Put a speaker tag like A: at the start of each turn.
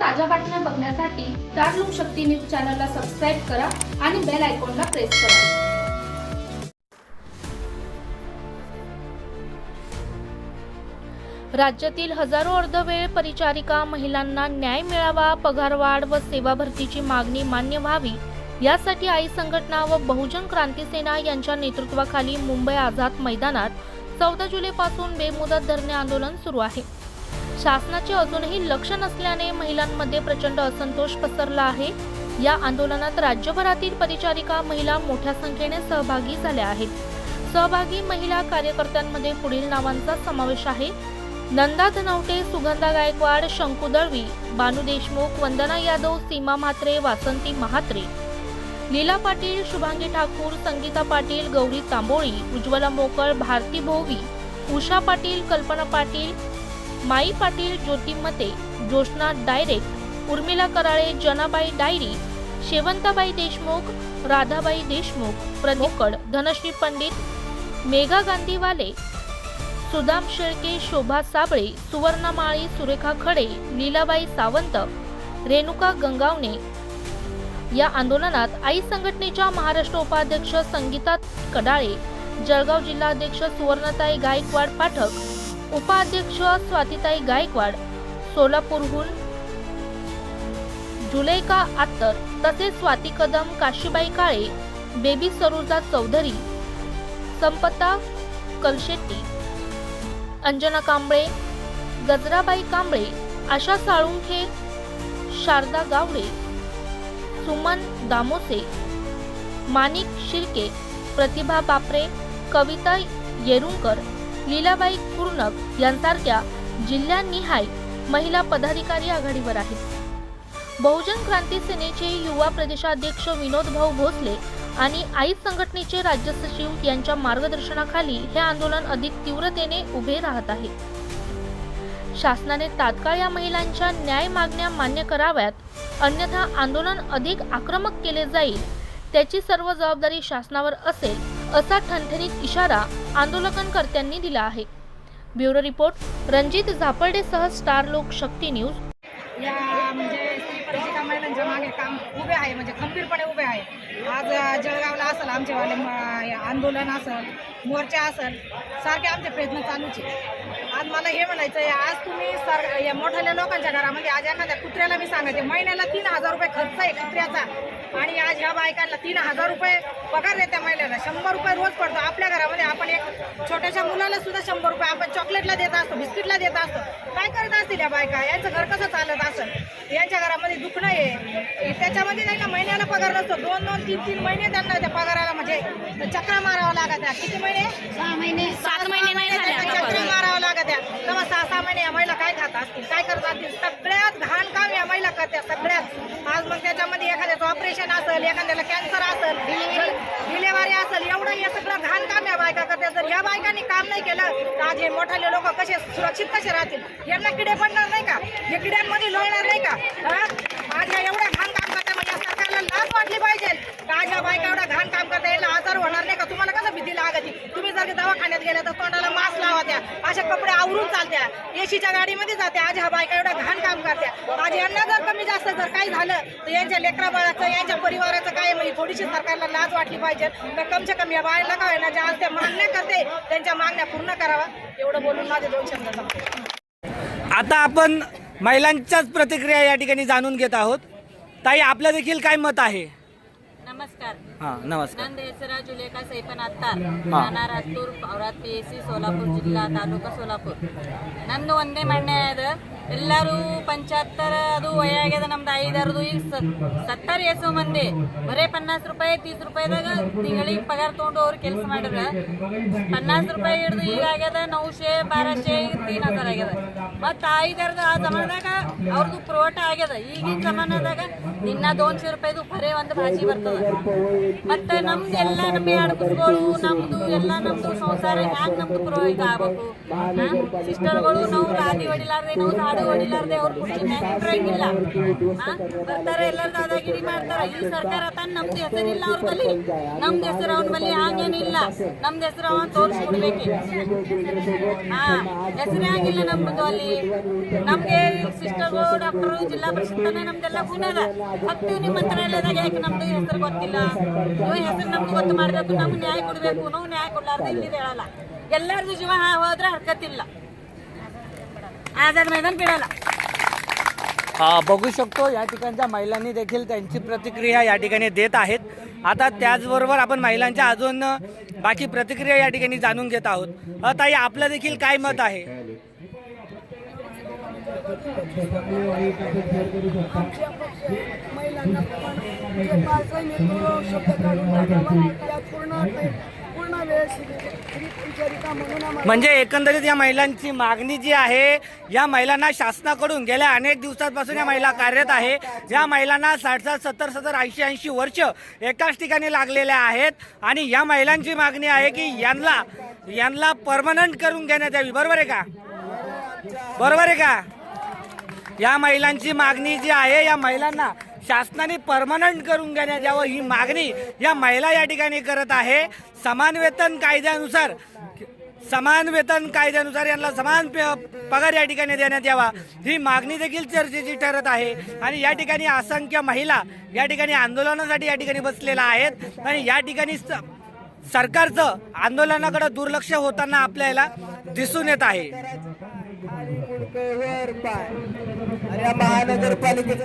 A: पाहण्यासाठी Star Shakti news चॅनलला subscribe करा आणि बेल आयकॉनला प्रेस करा.
B: राज्यातील हजारो अर्धवेळ परिचारिका महिलांना न्याय मिळावा पगारवाढ व सेवा भरतीची मागणी मान्य व्हावी यासाठी आई संघटना व बहुजन क्रांती सेना यांच्या नेतृत्वाखाली मुंबई आझाद मैदानात चौदा जुलैपासून बेमुदत धरणे आंदोलन सुरू आहे. शासनाचे अजूनही लक्ष नसल्याने महिलांमध्ये प्रचंड असंतोष पसरला आहे. या आंदोलनात राज्यभरातील परिचारिका महिला मोठ्या संख्येने सहभागी झाल्या आहेत. सहभागी महिला कार्यकर्त्यांमध्ये पुढील नावांचा समावेश आहे. नंदा धनवटे सुगंधा गायकवाड शंकू दळवी बानू देशमुख वंदना यादव सीमा म्हात्रे वासंती महात्रे. लीला पाटील शुभांगी ठाकूर संगीता पाटील गौरी तांबोळी उज्ज्वला मोकळ भारती भोवी उषा पाटील कल्पना पाटील माई पाटील ज्योतिमते ज्योत्ना डायरेक्ट उर्मिला कराळे जनाबाई डायरी शेवंताबाई देशमुख राधाबाई देशमुख प्रदीपकड धनश्री पंडित मेघा गांधीवाले सुदाम शेळके शोभा साबळे सुवर्णमाळी सुरेखा खडे लीलाबाई सावंत रेणुका गंगावणे. या आंदोलनात आई संघटनेच्या महाराष्ट्र उपाध्यक्ष संगीता कडाळे जळगाव जिल्हाध्यक्ष सुवर्णताई गायकवाड पाठक उपाध्यक्ष स्वातीताई गायकवाड सोलापूरहून जुलेका आत्तर तसेच स्वाती कदम काशीबाई काळे बेबी सरोजा चौधरी संपता कलशेट्टी अंजना कांबळे गजराबाई कांबळे आशा साळुंखे शारदा गावडे सुमन दामोसे माणिक शिर्के प्रतिभा बापरे कविता येरुंकर लीलाबाई कुर्णक यांसारख्या जिल्ह्यांनिहाय महिला पदाधिकारी आघाडीवर आहेत. बहुजन क्रांती सेनेचे युवा प्रदेशाध्यक्ष विनोद भाऊ भोसले आणि आई संघटनेचे राज्य सचिव यांच्या मार्गदर्शनाखाली हे आंदोलन अधिक तीव्रतेने उभे राहत आहे. शासनाने तात्काळ या महिलांच्या न्याय मागण्या मान्य कराव्यात अन्यथा आंदोलन अधिक आक्रमक केले जाईल त्याची सर्व जबाबदारी शासनावर असेल असा ठणठणीत इशारा आंदोलनकर्त्यांनी दिला आहे. ब्युरो रिपोर्ट रणजित झापर्डेसह स्टार लोक शक्ती न्यूज.
C: या म्हणजे स्त्री परिषदा महिलांच्या मागे काम उभे आहे म्हणजे खंबीरपणे उभे आहे. आज जळगावला असेल आमचेवाले आंदोलन असेल मोर्चा असेल सारखे आमचे प्रयत्न चालूच आहे आज मला हे म्हणायचं आहे आज तुम्ही सर या मोठ्या लोकांच्या घरामध्ये आज एखाद्या कुत्र्याला मी सांगायचे महिन्याला तीन हजार रुपये खर्च आहे कुत्र्याचा. आणि आज ह्या बायकांना तीन हजार रुपये पगार देत्या महिन्याला शंभर रुपये रोज पडतो. आपल्या घरामध्ये आपण एक छोट्याशा मुलाला सुद्धा शंभर रुपये आपण चॉकलेटला देत असतो बिस्किटला देत असतो. काय करत असतील या बायका? यांचं घर कसं चालत असेल? यांच्या घरामध्ये दुखणं आहे. त्याच्यामध्ये त्यांना महिन्याला पगार नसतो. दोन दोन तीन तीन महिने त्यांना त्या पगाराला म्हणजे चक्रा मारावं लागत आहे. किती महिने? सहा महिने चक्रा मारावं लागत आहे. तेव्हा सहा सहा महिने या महिला काय खात असतील काय करत असतील सगळ्यात घाण काम या सगळ्यात आज मग त्याच्यामध्ये एखाद्याचं ऑपरेशन असेल एखाद्याला कॅन्सर असेल डिलेवरी असेल एवढं हे सगळं घाण काम या बायका करते जर या बायकांनी काम नाही केलं तर आज हे मोठाले लोक कसे सुरक्षित कसे राहतील? यांना किडे पडणार नाही का? हे किड्यांमध्ये लोळणार नाही का? हा? आज या एवढ्या घाण काम करतात म्हणजे सरकारला लाज वाटली पाहिजे. का आज या बायका एवढ्या घाण काम करता यायला आजार होणार नाही का? तुम्हाला कसं भीती लागत? तुम्ही जर दवाखान्यात गेल्या तर तोंडाला मास्क लावा त्या अशा कपडे आवरून चालत्या. एसीच्या गाडीमध्ये जात्या. आज ह्या बायका एवढ्या घाण काम करत्या. आज यांना जर कमी जास्त जर काही झालं तर यांच्या लेकरा बाळाचं यांच्या परिवाराचं काय म्हणजे थोडीशी सरकारला लाज वाटली पाहिजे. तर कमसे कमी या बाळाला काय ना ज्या आज त्या मागण्या करते त्यांच्या मागण्या पूर्ण करावा एवढं बोलून माझे दोन शब्द.
D: आता आपण महिलांच्याच प्रतिक्रिया या ठिकाणी जाणून घेत आहोत. ताई आपलं देखील काय मत आहे?
E: नमस्कार.
D: ಹಾ ನಮಸ್ಕಾರ.
E: ನಂದು ಹೆಸರು ಜುಲೇಖಾ ಸೈಫನ್ ಅತ್ತಾರ್. ನಾನು Rattur Aurad P S C Solapur ಜಿಲ್ಲಾ ತಾಲೂಕು ಸೋಲಾಪುರ. ನಂದು ಒಂದೇ ಮಣ್ಣೆ ಅದ. ಎಲ್ಲರೂ ಪಂಚಾತ್ತರ ಅದು ವಯಾಗ್ಯದ ನಮ್ದು ಐದರದು ಈಗ ಸತ್ತರ ಎಸು ಮಂದಿ. ಬರೇ ಪನ್ನಾಸ್ ರೂಪಾಯಿ ತೀಸ್ ರೂಪಾಯಿದಾಗ ತಿಂಗಳಿಗೆ ಪಗಾರ ತೊಗೊಂಡು ಅವ್ರು ಕೆಲಸ ಮಾಡಿದ್ರ. ಪನ್ನಾಸ್ ರೂಪಾಯಿ ಹಿಡಿದು ಈಗ ಆಗ್ಯದ ನೌಶೆ ಬಾರಾಶೆ ತೀನ್ ಹಜಾರ್ ಆಗ್ಯದ. ಮತ್ತು ಐದರದ ಆ ಜಮಾನದಾಗ ಅವ್ರದ್ದು ಪುರೋಟ ಆಗ್ಯದ. ಈಗಿನ ಜಮಾನದಾಗ ನಿನ್ನ ದೋನ್ಶೆ ರೂಪಾಯಿದು ಬರೇ ಒಂದು ಭಾಜಿ ಬರ್ತದ. ಮತ್ತೆ ನಮ್ದು ಎಲ್ಲ ನಮ್ಮ ಕುಸ್ಗಳು ನಮ್ದು ಎಲ್ಲ ನಮ್ದು ಸಂಸಾರ ಹ್ಯಾಂಗ ನಮ್ದು ಪುರೋಹಿತ ಆಗ್ಬೇಕು? ಸಿಸ್ಟರ್ಗಳು ನಾವು ಗಾಡಿ ಹೊಡಿಲಾರ್ದೆ, ನಾವು ಸಾಡು ಹೊಡಿಲಾರ್ದೆ ಅವ್ರ ಖುಷಿ ಮ್ಯಾಗ ಇಟ್ರಂಗಿಲ್ಲ? ಬರ್ತಾರೆ ಎಲ್ಲರೂ ದಾದಾಗಿರಿ ಮಾಡ್ತಾರೆ. ಈ ಸರ್ಕಾರ ತಾನು ನಮ್ದು ಹೆಸರಿಲ್ಲ ಅವ್ರ ಬಳಿ ನಮ್ದು ಹೆಸರು ಅವ್ರ ಬಳಿ ಹಂಗೇನಿಲ್ಲ ನಮ್ದು ಹೆಸರು ಅವನ್ ತೋರಿಸ್ಕೊಡ್ಬೇಕು. ಹಾ? ಹೆಸರೇ ಆಗಿಲ್ಲ ನಮ್ದು ಅಲ್ಲಿ. ನಮ್ಗೆ ಸಿಸ್ಟರ್ಗಳು, ಡಾಕ್ಟರ್, ಜಿಲ್ಲಾ ಪರಿಷತ್ ನಮ್ದೆಲ್ಲ ಗುಣದ. ಹತ್ತು ನಿಮ್ಮ ಮಂತ್ರಾಲಯದಾಗ ಯಾಕೆ ನಮ್ದು ಹೆಸರು ಗೊತ್ತಿಲ್ಲ? ನೀವು ಹೆಸರು ನಮ್ದು ಗೊತ್ತು ಮಾಡ್ಬೇಕು ನಮ್ಗೆ ನ್ಯಾಯ ಕೊಡ್ಬೇಕು ನಾವು ನ್ಯಾಯ ಕೊಡ್ಲಾರ್ದು ಇಲ್ಲಿ ಹೇಳಲ್ಲ ಎಲ್ಲಾರ್ದು ಜೀವ ಹಾ- ಹೋದ್ರೆ ಹರ್ಕತ್ತಿಲ್ಲ आझाद मैदान पिढाला
D: अ, बघू शकतो या ठिकाणच्या महिलांनी देखील त्यांची प्रतिक्रिया या ठिकाणी देत आहेत आता त्याचबरोबर आपण महिलांच्या अजून अ, बाकी प्रतिक्रिया या ठिकाणी जाणून घेत आहोत अ, ताई आपलं देखील काय मत आहे
F: महिलांना
D: म्हणजे एकंदरीत या महिलांची मागणी जी आहे या महिलांना शासनाकडून गेल्या अनेक दिवसांपासून या महिला कार्यरत आहे. या महिलांना साठ साठ सत्तर सत्तर ऐंशी ऐंशी वर्ष एकाच ठिकाणी लागलेल्या आहेत आणि या महिलांची मागणी आहे की यांना यांना परमनंट करून घेण्यात यावी. बरोबर आहे का? बरोबर आहे का? या महिलांची मागणी जी आहे या महिलांना शासनाने परमनंट करून घेण्यात यावं ही मागणी या महिला या ठिकाणी करत आहे. समान वेतन कायद्यानुसार समान वेतन कायद्यानुसार यांना समान प- पगार या ठिकाणी देण्यात यावा. ही मागणी देखील चर्चेची ठरत आहे. आणि या ठिकाणी असंख्य महिला या ठिकाणी आंदोलनासाठी या ठिकाणी बसलेल्या आहेत. आणि या ठिकाणी स- सरकारचं आंदोलनाकडे दुर्लक्ष होताना आपल्याला दिसून येत आहे.
G: आणि या महानगरपालिकेचं